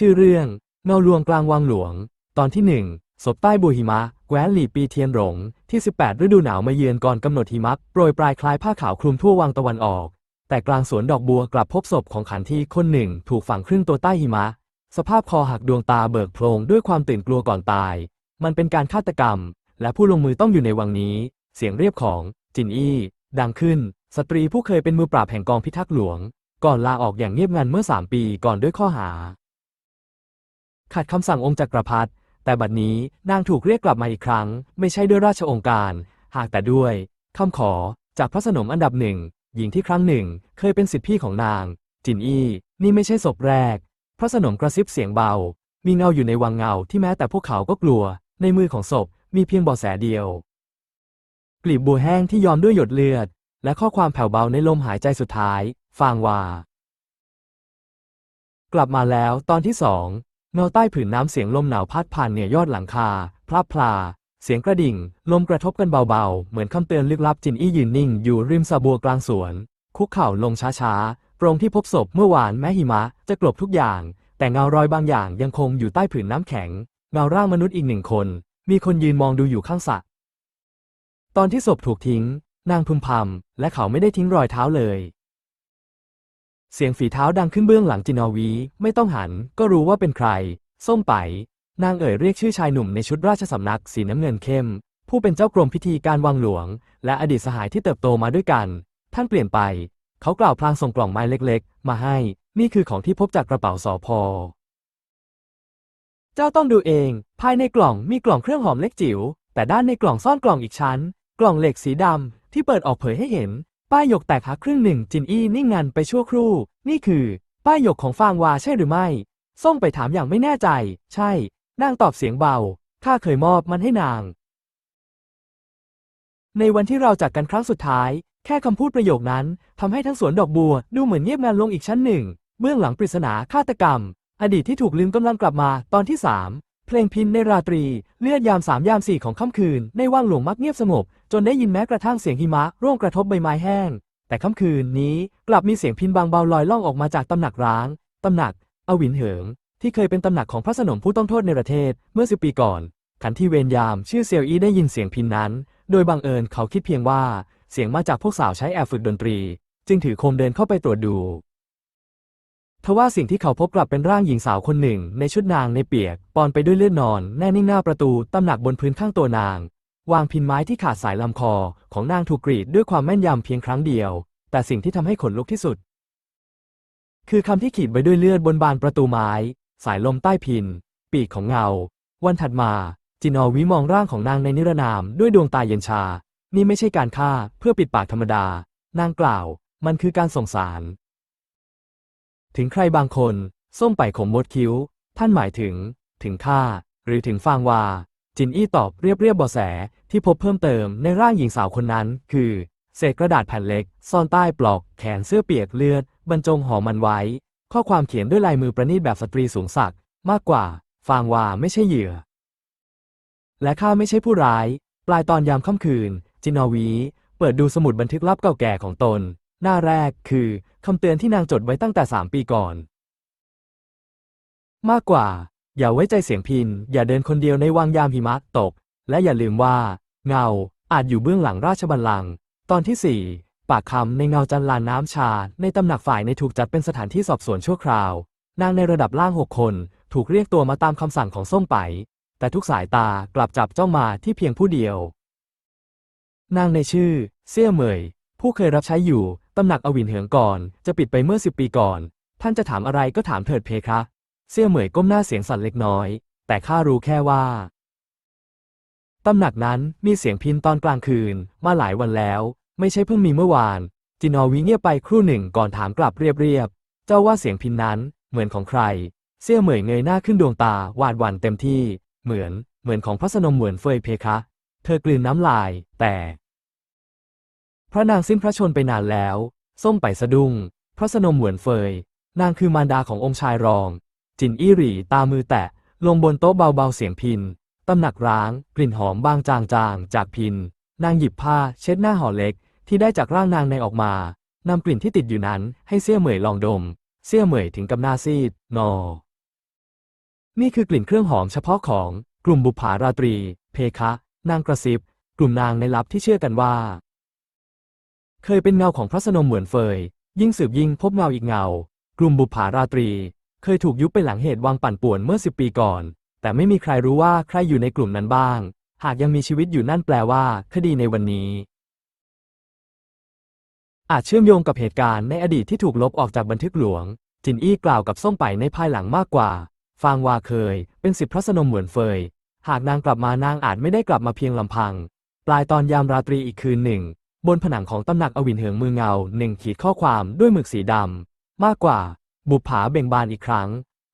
ชื่อเรื่อง เงาลวงกลางวังหลวง ตอนที่หนึ่งศพใต้บัวหิมะแคว้นหลีปีเทียนหลง ที่ 18 ฤดูหนาวมาเยือนก่อนกำหนดหิมะโปรยปลายคล้ายผ้าขาวคลุมทั่ววังตะวันออก แต่กลางสวนดอกบัวกลับพบศพของขันทีคนหนึ่ง ถูกฝังครึ่งตัวใต้หิมะ สภาพคอหักดวงตาเบิกโพลงด้วยความตื่นกลัวก่อนตาย มันเป็นการฆาตกรรม และผู้ลงมือต้องอยู่ในวังนี้ เสียงเรียบของจินอี้ ดังขึ้น สตรีผู้เคยเป็นมือปราบแห่งกองพิทักษ์หลวง ก่อนลาออกอย่างเงียบงันเมื่อสามปีก่อนด้วยข้อหา ขัดคำสั่งองค์จักรพรรดิแต่บัดนี้นางถูกเรียกกลับมาอีกครั้ง ไม่ใช่ด้วยราชองค์การ หากแต่ด้วยคำขอจากพระสนมอันดับหนึ่งหญิงที่ครั้งหนึ่ง เคยเป็นสิทธิพี่ของนาง จินอี้ นี่ไม่ใช่ศพแรก พระสนมกระซิบเสียงเบา มีเงาอยู่ในวังเงาที่แม้แต่พวกเขาก็กลัว ในมือของศพมีเพียงเบาะแสเดียว กลีบบัวแห้งที่ยอมด้วยหยดเลือด และข้อความแผ่วเบาในลมหายใจสุดท้าย ฟางวา กลับมาแล้วตอนที่สอง เงาใต้ผืนน้ำเสียงลมหนาวพัดผ่านเหนือยอดหลังคา พลับพลา เสียงกระดิ่ง ลมกระทบกันเบาๆ เหมือนคำเตือนลึกลับจินอี้ยืนนิ่ง อยู่ริมสะบัวกลางสวน คุกเข่าลงช้าๆโปรงที่พบศพเมื่อวานแม้หิมะ จะกลบทุกอย่าง แต่เงารอยบางอย่างยังคงอยู่ใต้ผืนน้ำแข็ง เงาร่างมนุษย์อีกหนึ่งคน มีคนยืนมองดูอยู่ข้างสระตอนที่ศพถูกทิ้ง นางพึมพำและเขาไม่ได้ทิ้งรอยเท้าเลย เสียงฝีเท้าดังขึ้นเบื้องหลังจินาวี ไม่ต้องหัน ก็รู้ว่าเป็นใคร ส้มไป นางเอ่ยเรียกชื่อชายหนุ่มในชุดราชสำนักสีน้ำเงินเข้ม ผู้เป็นเจ้ากรมพิธีการวังหลวง และอดีตสหายที่เติบโตมาด้วยกัน ท่านเปลี่ยนไป เขากล่าวพลางส่งกล่องไม้เล็กๆ มาให้ นี่คือของที่พบจากกระเป๋าสอพอเจ้าต้องดูเอง ภายในกล่องมีกล่องเครื่องหอมเล็กจิ๋ว แต่ด้านในกล่องซ่อนกล่องอีกชั้น กล่องเหล็กสีดำที่เปิดออกเผยให้เห็น ป้ายหยกแตกหักครึ่งหนึ่ง จินอี้นิ่งงันไปชั่วครู่ นี่คือ ป้ายหยกของฟางวาใช่หรือไม่ส้มไปถามอย่างไม่แน่ใจ ใช่ นางตอบเสียงเบา ข้าเคยมอบมันให้นาง ในวันที่เราจากกันครั้งสุดท้าย แค่คำพูดประโยคนั้นทำให้ทั้งสวนดอกบัวดูเหมือนเงียบงันลงอีกชั้นหนึ่ง เบื้องหลังปริศนาฆาตกรรม อดีตที่ถูกลืมกำลังกลับมาตอนที่สาม เพลงพินในราตรี เลือดยามสามยามสี่ของค่ำคืน ในว่างหลวงมักเงียบสงบ จนได้ยินแม้กระทั่งเสียงหิมะร่วงกระทบใบไม้แห้ง แต่ค่ำคืนนี้กลับมีเสียงพินบางเบาลอยล่องออกมาจากตำหนักร้าง ตำหนัก อวินเหิง ที่เคยเป็นตำหนักของพระสนมผู้ต้องโทษในประเทศเมื่อสิบปีก่อน ขันที่เวรยามชื่อเซียวอีได้ยินเสียงพินนั้น โดยบังเอิญเขาคิดเพียงว่าเสียงมาจากพวกสาวใช้แอบฝึกดนตรี จึงถือโคมเดินเข้าไปตรวจดู ทว่าสิ่งที่เขาพบกลับเป็นร่างหญิงสาวคนหนึ่ง ในชุดนางในเปียก ปอนไปด้วยเลือดนอน แน่นิ่งหน้าประตูตำหนักบนพื้นข้างตัวนาง วางพินไม้ที่ขาดสายลำคอ ของนางถูกกรีดด้วยความแม่นยำเพียงครั้งเดียว แต่สิ่งที่ทำให้ขนลุกที่สุด คือคำที่ขีดไว้ด้วยเลือดบนบานประตูไม้ สายลมใต้พิน ปีกของเงา วันถัดมา จินอวิมองร่างของนางในนิรนามด้วยดวงตาเย็นชา นี่ไม่ใช่การฆ่าเพื่อปิดปากธรรมดา นางกล่าว มันคือการส่งสาร ถึงใครบางคน ส้มไปขมมดคิ้ว ท่านหมายถึง ถึงข้าหรือถึงฟางวา จินอี้ตอบเรียบเรียบเบาแสที่พบเพิ่มเติมในร่างหญิงสาวคนนั้น คือ เศษกระดาษแผ่นเล็ก ซ่อนใต้ปลอก แขนเสื้อเปียกเลือด บรรจงห่อมันไว้ ข้อความเขียนด้วยลายมือประณีตแบบสตรีสูงศักดิ์มากกว่า ฟางวาไม่ใช่เหยื่อ และข้าไม่ใช่ผู้ร้าย ปลายตอนยามค่ำคืน จินอวี เปิดดูสมุดบันทึกลับเก่าแก่ของตน หน้าแรกคือ คำเตือนที่นางจดไว้ตั้งแต่สามปีก่อน มากกว่า อย่าไว้ใจเสียงพิน อย่าเดินคนเดียวในวังยามหิมะตก และอย่าลืมว่า เงาอาจอยู่เบื้องหลังราชบัลลังก์ตอนที่สี่ปากคำในเงาจันลานน้ำชา ในตำหนักฝ่ายในถูกจัดเป็นสถานที่สอบสวนชั่วคราวนางในระดับล่างหกคนถูกเรียกตัวมาตามคำสั่งของส้มไป แต่ทุกสายตากลับจับจ้องมาที่เพียงผู้เดียว นางในชื่อเซี่ยเหมย ผู้เคยรับใช้อยู่ตำหนักอวินเหิงก่อน จะปิดไปเมื่อสิบปีก่อน ท่านจะถามอะไรก็ถามเถิดเพคะเซี่ยเหมยก้มหน้าเสียงสั่นเล็กน้อย แต่ข้ารู้แค่ว่าตำหนักนั้นมีเสียงพินตอนกลางคืน มาหลายวันแล้ว ไม่ใช่เพิ่งมีเมื่อวาน จินอวิเงียบไปครู่หนึ่งก่อนถามกลับเรียบๆเจ้าว่าเสียงพินนั้นเหมือนของใครเซี่ยเหมยเงยหน้าขึ้นดวงตา วาดหวั่นเต็มที่ เหมือน เหมือนของพระสนมเหมือนเฟยเพคะ เธอกลืนน้ำลาย แต่ ระนางสิ้นพระชนไปนานแล้ว ส้มไปสะดุ้งพระสนมเหมือนเฟย นางคือมารดาขององค์ชายรอง จินอี้หรี่ตามือแตะ ลงบนโต๊ะเบาๆเสียงพินตำหนักร้าง กลิ่นหอมบางจางๆ จากพิน นางหยิบผ้าเช็ดหน้าห่อเล็ก ที่ได้จากร่างนางในออกมานำกลิ่นที่ติดอยู่นั้นให้เซี่ยเหมยลองดมเซี่ยเหมยถึงกับหน้าซีดนอ นี่คือกลิ่นเครื่องหอมเฉพาะของกลุ่มบุปผาราตรี เพคะ นางกระซิบ กลุ่มนางในลับที่เชื่อกันว่า เคยเป็นเงาของพระสนมเหมือนเฟย ยิ่งสืบยิ่งพบเงาอีกเงา กลุ่มบุปผาราตรี เคยถูกยุบไปหลังเหตุวางปั่นป่วนเมื่อสิบปีก่อน แต่ไม่มีใครรู้ว่าใครอยู่ในกลุ่มนั้นบ้าง หากยังมีชีวิตอยู่นั่นแปลว่า คดีในวันนี้ อาจเชื่อมโยงกับเหตุการณ์ในอดีตที่ถูกลบออกจากบันทึกหลวง จินอี้กล่าวกับส้มไปในภายหลังมากกว่า ฟางวาเคย เป็นสิทธิพระสนมเหมือนเฟย หากนางกลับมานางอาจไม่ได้กลับมาเพียงลำพัง ปลายตอนยามราตรีอีกคืนหนึ่ง บนผนังของตำหนักอวินเหิงมือเงาหนึ่งขีดข้อความด้วยหมึกสีดำ มากกว่า บุปผาเบ่งบานอีกครั้ง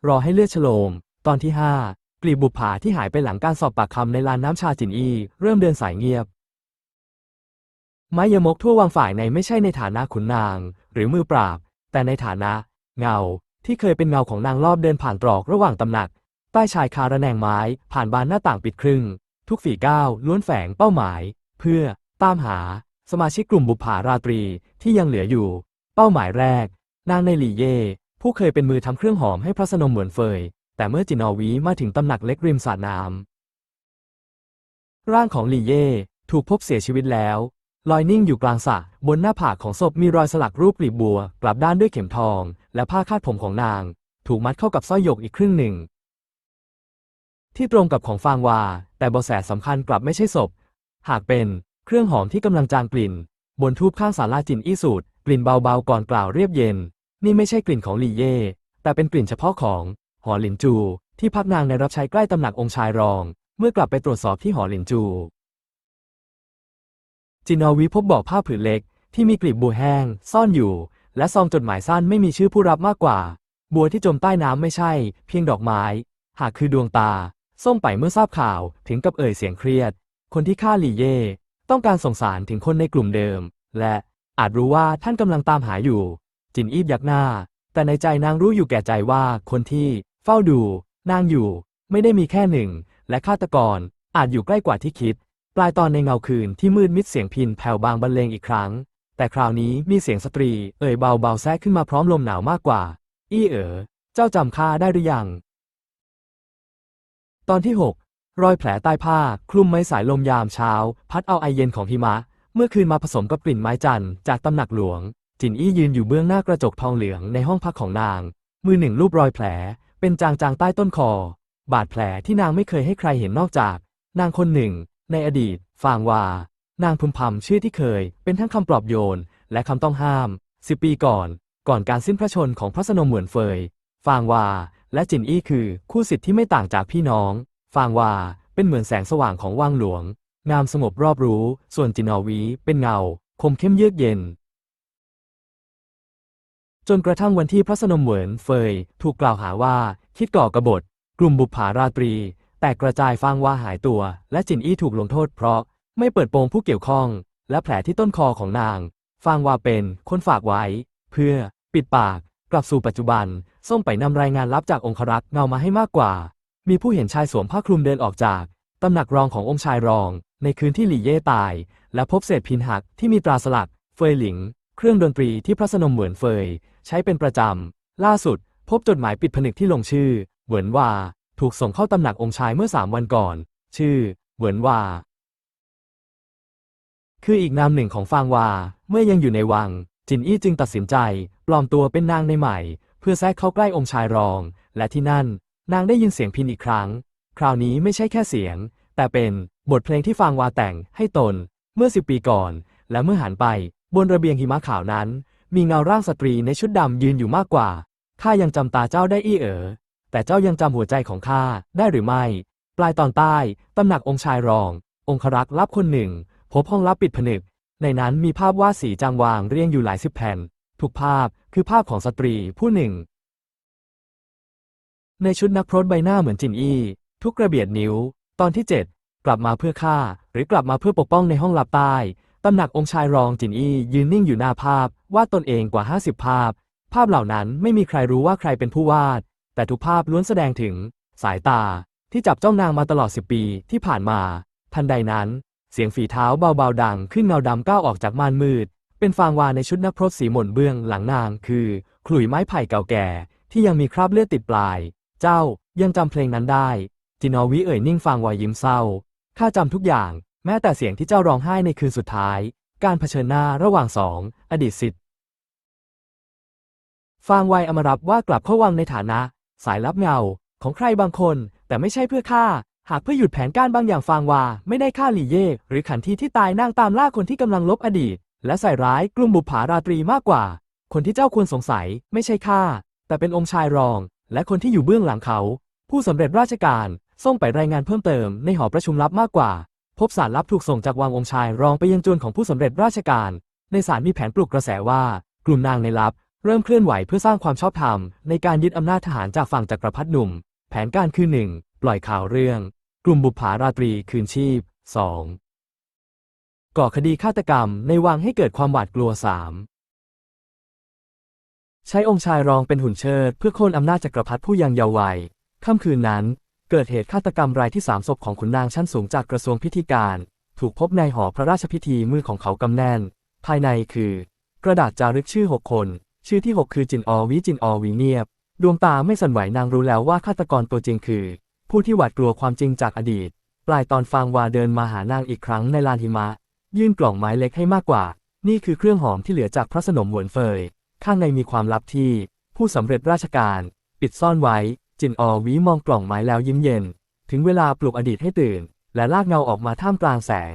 รอให้เลือดฉโลม ตอนที่5กลีบบุปผาที่หายไปหลังการสอบปากคำในลานน้ำชาจินอี้เริ่มเดินสายเงียบไม้ยมกทั่ววางฝ่ายในไม่ใช่ในฐานะขุนนาง หรือมือปราบ แต่ในฐานะ เงา ที่เคยเป็นเงาของนางรอบเดินผ่านตรอกระหว่างตำหนัก ใต้ชายคาระแนงไม้ ผ่านบานหน้าต่างปิดครึ่ง ทุกฝีก้าวล้วนแฝงเป้าหมาย เพื่อตามหา สมาชิกกลุ่มบุปผาราตรีที่ยังเหลืออยู่ เป้าหมายแรก นางในหลี่เย่ผู้เคยเป็นมือทำเครื่องหอมให้พระสนมเหมือนเฟย แต่เมื่อจินอวีมาถึงตำหนักเล็กริมสระน้ำร่างของหลี่เย่ถูกพบเสียชีวิตแล้ว ลอยนิ่งอยู่กลางสระบนหน้าผากของศพมีรอยสลักรูปกลีบบัว กลับด้านด้วยเข็มทอง และผ้าคาดผมของนาง ถูกมัดเข้ากับสร้อยหยกอีกครึ่งหนึ่ง ที่ตรงกับของฟางวา แต่เบาะแสสำคัญกลับไม่ใช่ศพ หากเป็น เครื่องหอมที่กำลังจางกลิ่น บนทูบข้างศาลาจินอี้สูตร กลิ่นเบาๆก่อนกล่าวเรียบเย็น นี่ไม่ใช่กลิ่นของหลี่เย่ แต่เป็นกลิ่นเฉพาะของ หอหลินจู ที่พักนางในรับใช้ใกล้ตำหนักองค์ชายรอง เมื่อกลับไปตรวจสอบที่หอหลินจู จินอวิพบบอกผ้าผืนเล็ก ที่มีกลีบบัวแห้ง ซ่อนอยู่ และซองจดหมายสั้นไม่มีชื่อผู้รับมากกว่า บัวที่จมใต้น้ำไม่ใช่ เพียงดอกไม้ หากคือดวงตา ส้มไปเมื่อทราบข่าว ถึงกับเอ่ยเสียงเครียด คนที่ฆ่าหลี่เย่ ต้องการส่งสารถึงคนในกลุ่มเดิม และอาจรู้ว่าท่านกำลังตามหาอยู่ จินอีบยักหน้า แต่ในใจนางรู้อยู่แก่ใจว่าคนที่เฝ้าดู นางอยู่ ไม่ได้มีแค่หนึ่ง และฆาตกรอาจอยู่ใกล้กว่าที่คิด ปลายตอนในเงาคืนที่มืดมิดเสียงพินแผ่วบางบรรเลงอีกครั้ง แต่คราวนี้มีเสียงสตรี เอ่ยเบาๆแทรกขึ้นมาพร้อมลมหนาวมากกว่า อี้เอ๋อเจ้าจำข้าได้หรือยัง ตอนที่6 รอยแผลใต้ผ้า คลุมไม้สายลมยามเช้า พัดเอาไอเย็นของหิมะ เมื่อคืนมาผสมกับกลิ่นไม้จันทร์จากตำหนักหลวง จินอี้ยืนอยู่เบื้องหน้ากระจกทองเหลืองในห้องพักของนาง มือหนึ่งลูบรอยแผล เป็นจางๆใต้ต้นคอ บาดแผลที่นางไม่เคยให้ใครเห็นนอกจาก นางคนหนึ่ง ในอดีต ฟางวา นางพึมพำชื่อที่เคย เป็นทั้งคำปลอบโยน และคำต้องห้ามสิบปีก่อน ก่อนการสิ้นพระชนของพระสนมเหมือนเฟย ฟางวา และจินอี้คือคู่สิทธิ์ที่ไม่ต่างจากพี่น้อง ฟางว่าเป็นเหมือนแสงสว่างของว่างหลวง งามสงบรอบรู้ ส่วนจินอวีเป็นเงา คมเข้มเยือกเย็น จนกระทั่งวันที่พระสนมเหวินเฟย ถูกกล่าวหาว่าคิดก่อกบฏ กลุ่มบุปผาราตรี แตกกระจายฟางว่าหายตัว และจินอี้ถูกลงโทษ เพราะไม่เปิดโปงผู้เกี่ยวข้อง และแผลที่ต้นคอของนาง ฟางว่าเป็นคนฝากไว้ เพื่อ ปิดปาก กลับสู่ปัจจุบันส้มไปนำรายงานลับจากองครักษ์เงามาให้มากกว่า มีผู้เห็นชายสวมผ้าคลุมเดินออกจากตำหนักรองขององค์ชายรอง ในคืนที่หลี่เย่ตาย และพบเศษพินหักที่มีตราสลัก เฟยหลิง เครื่องดนตรีที่พระสนมเหมือนเฟย ใช้เป็นประจำ ล่าสุด พบจดหมายปิดผนึกที่ลงชื่อ เหวินว่า ถูกส่งเข้าตำหนักองค์ชายเมื่อสามวันก่อน ชื่อ เหวินว่า คืออีกนามหนึ่งของฟางวา เมื่อยังอยู่ในวัง จินอี้จึงตัดสินใจ ปลอมตัวเป็นนางในใหม่ เพื่อแทรกเข้าใกล้องค์ชายรอง และที่นั่น นางได้ยินเสียงพินอีกครั้ง คราวนี้ไม่ใช่แค่เสียง แต่เป็นบทเพลงที่ฟางวาแต่งให้ตน เมื่อสิบปีก่อน และเมื่อหันไป บนระเบียงหิมะขาวนั้น มีเงาร่างสตรีในชุดดำยืนอยู่มากกว่า ข้ายังจำตาเจ้าได้อี้เอ๋อ แต่เจ้ายังจำหัวใจของข้าได้หรือไม่ ปลายตอนใต้ตำหนักองค์ชายรอง องครักษ์ลับคนหนึ่ง พบห้องลับปิดผนึก ในนั้นมีภาพวาดสีจางวางเรียงอยู่หลายสิบแผ่น ทุกภาพคือภาพของสตรีผู้หนึ่ง ในชุดนักพรตใบหน้าเหมือนจินอี้ ทุกกระเบียดนิ้ว ตอนที่ 7 กลับมาเพื่อฆ่า หรือกลับมาเพื่อปกป้องในห้องลับใต้ตำหนักองค์ชายรองจินอี้ยืนนิ่งอยู่หน้าภาพวาดตนเองกว่า 50 ภาพ ภาพเหล่านั้นไม่มีใครรู้ว่าใครเป็นผู้วาด แต่ทุกภาพล้วนแสดงถึง สายตา ที่จับจ้องนางมาตลอด 10 ปีที่ผ่านมา ทันใดนั้น เสียงฝีเท้าเบาๆดังขึ้นเงาดำก้าวออกจากม่านมืด เป็นฟางวาในชุดนักพรตสีหม่นเบื้องหลังนางคือขลุ่ยไม้ไผ่เก่าแก่ ที่ยังมีคราบเลือดติดปลาย เจ้ายังจำเพลงนั้นได้ จินอวิเอ่ยนิ่งฟังวายยิ้มเศร้า ข้าจำทุกอย่าง แม้แต่เสียงที่เจ้าร้องไห้ในคืนสุดท้าย การเผชิญหน้าระหว่างสอง อดีตสิทธิ์ฟางไวอมรับว่ากลับเข้าวังในฐานะ สายลับเงาของใครบางคน แต่ไม่ใช่เพื่อฆ่าหากเพื่อหยุดแผนการบางอย่างฟางวาไม่ได้ฆ่าหลี่เย่หรือขันทีที่ตายนางตามล่าคนที่กำลังลบอดีต และใส่ร้ายกลุ่มบุปผาราตรีมากกว่า คนที่เจ้าควรสงสัยไม่ใช่ข้าแต่เป็นองค์ชายรอง และคนที่อยู่เบื้องหลังเขา ผู้สำเร็จราชการส่งไปรายงานเพิ่มเติมในหอประชุมลับมากกว่า พบสารลับถูกส่งจากวังองค์ชายรองไปยังจวนของผู้สำเร็จราชการ ในสารมีแผนปลุกกระแสว่า กลุ่มนางในลับ เริ่มเคลื่อนไหวเพื่อสร้างความชอบธรรม ในการยึดอำนาจทหารจากฝั่งจักรพรรดิหนุ่ม แผนการคือ 1. ปล่อยข่าวเรื่อง กลุ่มบุปผาราตรีคืนชีพ 2. ก่อคดีฆาตกรรมในวังให้เกิดความหวาดกลัว 3. ใช้องค์ชายรองเป็นหุ่นเชิด เพื่อโค่นอำนาจจักรพรรดิผู้ยังเยาว์วัย ค่ำคืนนั้น เกิดเหตุฆาตกรรมรายที่สามศพของขุนนางชั้นสูงจากกระทรวงพิธีการ ถูกพบในหอพระราชพิธีมือของเขากำแน่น ภายในคือ กระดาษจารึกชื่อ6คน ชื่อที่6คือจินอวิจินอวิเงียบ ดวงตาไม่สั่นไหวนางรู้แล้วว่าฆาตกรตัวจริงคือ ผู้ที่หวาดกลัวความจริงจากอดีต ปลายตอนฟางวาเดินมาหานางอีกครั้งในลานหิมะ ยื่นกล่องไม้เล็กให้มากกว่า นี่คือเครื่องหอมที่เหลือจากพระสนมหวนเฟย ข้างในมีความลับที่ ผู้สำเร็จราชการ ปิดซ่อนไว้ จินออวีมองกล่องไม้แล้วยิ้มเย็น ถึงเวลาปลุกอดีตให้ตื่น และลากเงาออกมาท่ามกลางแสง